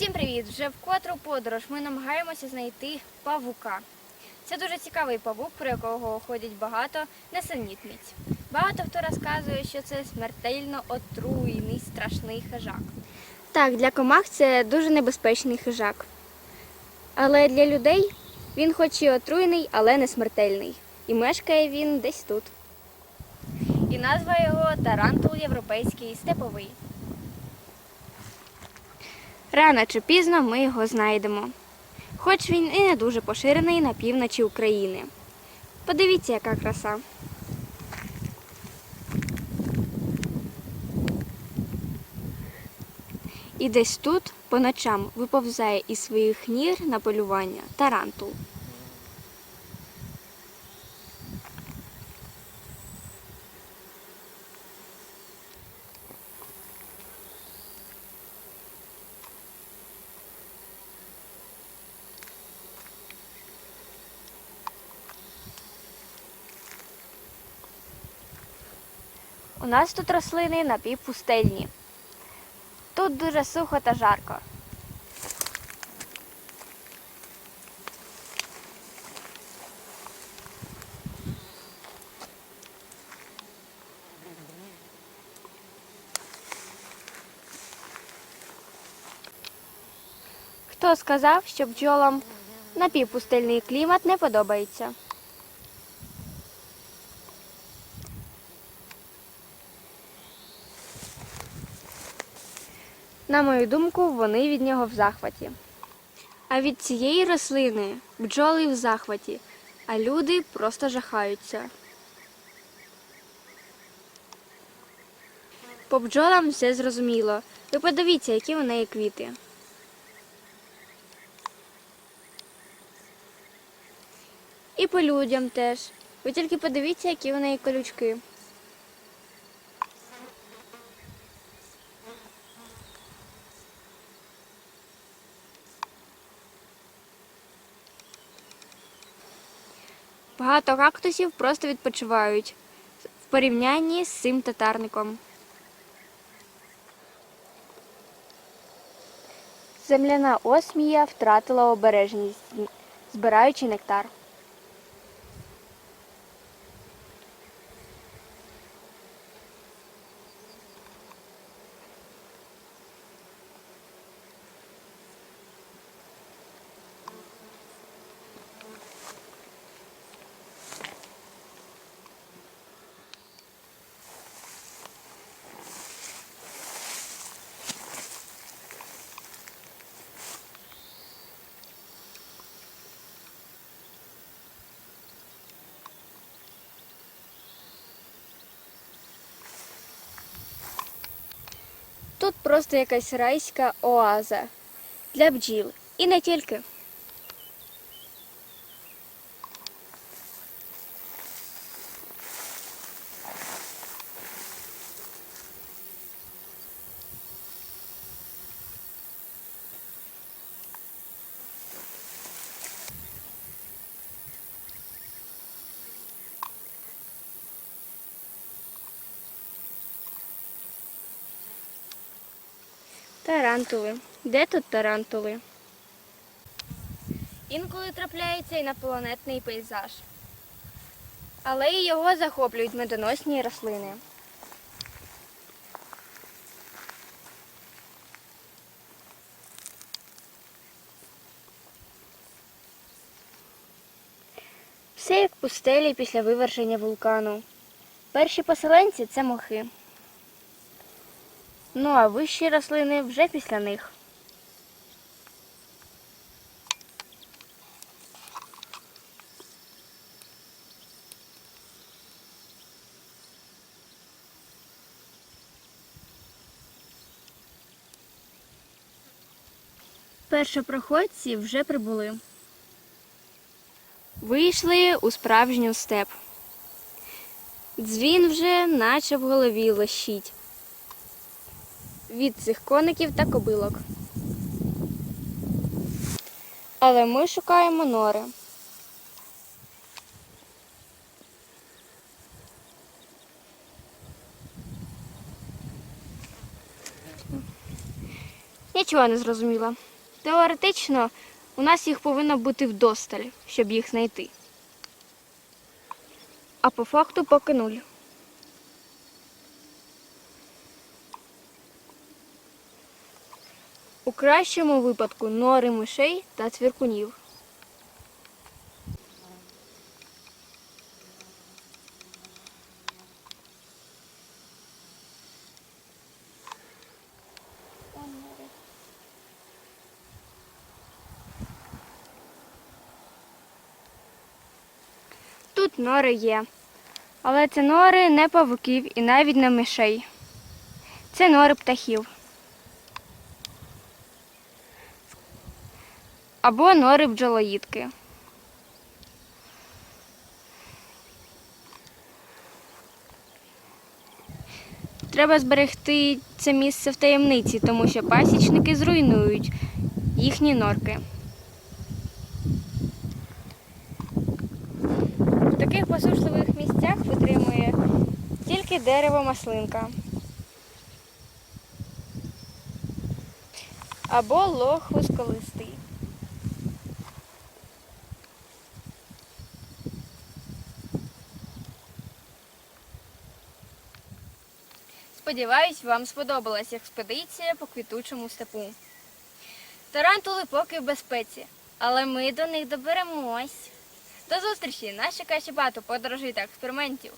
Всім привіт! Вже в котру подорож ми намагаємося знайти павука. Це дуже цікавий павук, про якого ходять багато несенітниць. Багато хто розказує, що це смертельно отруйний страшний хижак. Так, для комах це дуже небезпечний хижак. Але для людей він хоч і отруйний, але не смертельний. І мешкає він десь тут. І назва його Тарантул Європейський степовий. Рано чи пізно ми його знайдемо. Хоч він і не дуже поширений на півночі України. Подивіться, яка краса. І десь тут по ночам виповзає із своїх нір на полювання тарантул. У нас тут рослини напівпустельні. Тут дуже сухо та жарко. Хто сказав, що бджолам напівпустельний клімат не подобається? На мою думку, вони від нього в захваті. А від цієї рослини бджоли в захваті, а люди просто жахаються. По бджолам все зрозуміло. Ви подивіться, які у неї квіти. І по людям теж. Ви тільки подивіться, які у неї колючки. Багато кактусів просто відпочивають в порівнянні з цим татарником. Земляна осмія втратила обережність, збираючи нектар. Тут просто якась райська оаза для бджіл. І не тільки. Тарантули. Де тут тарантули? Інколи трапляється інопланетний пейзаж. Але і його захоплюють медоносні рослини. Все як пустелі після виверження вулкану. Перші поселенці це мохи. Ну а вищі рослини вже після них. Першопроходці вже прибули. Вийшли у справжню степ. Дзвін вже наче в голові лощить від цих коників та кобилок. Але ми шукаємо нори. Нічого не зрозуміла. Теоретично у нас їх повинно бути вдосталь, щоб їх знайти. А по факту поки нуль. У кращому випадку нори мишей та цвіркунів. Тут нори є. Але це нори не павуків і навіть не мишей. Це нори птахів. Або нори бджолоїдки. Треба зберегти це місце в таємниці, тому що пасічники зруйнують їхні норки. В таких посушливих місцях витримує тільки дерево маслинка. Або лох вузьколистий. Сподіваюсь, вам сподобалась експедиція по квітучому степу. Тарантули поки в безпеці, але ми до них доберемось. До зустрічі! Нас чекає ще багато подорожей та експериментів.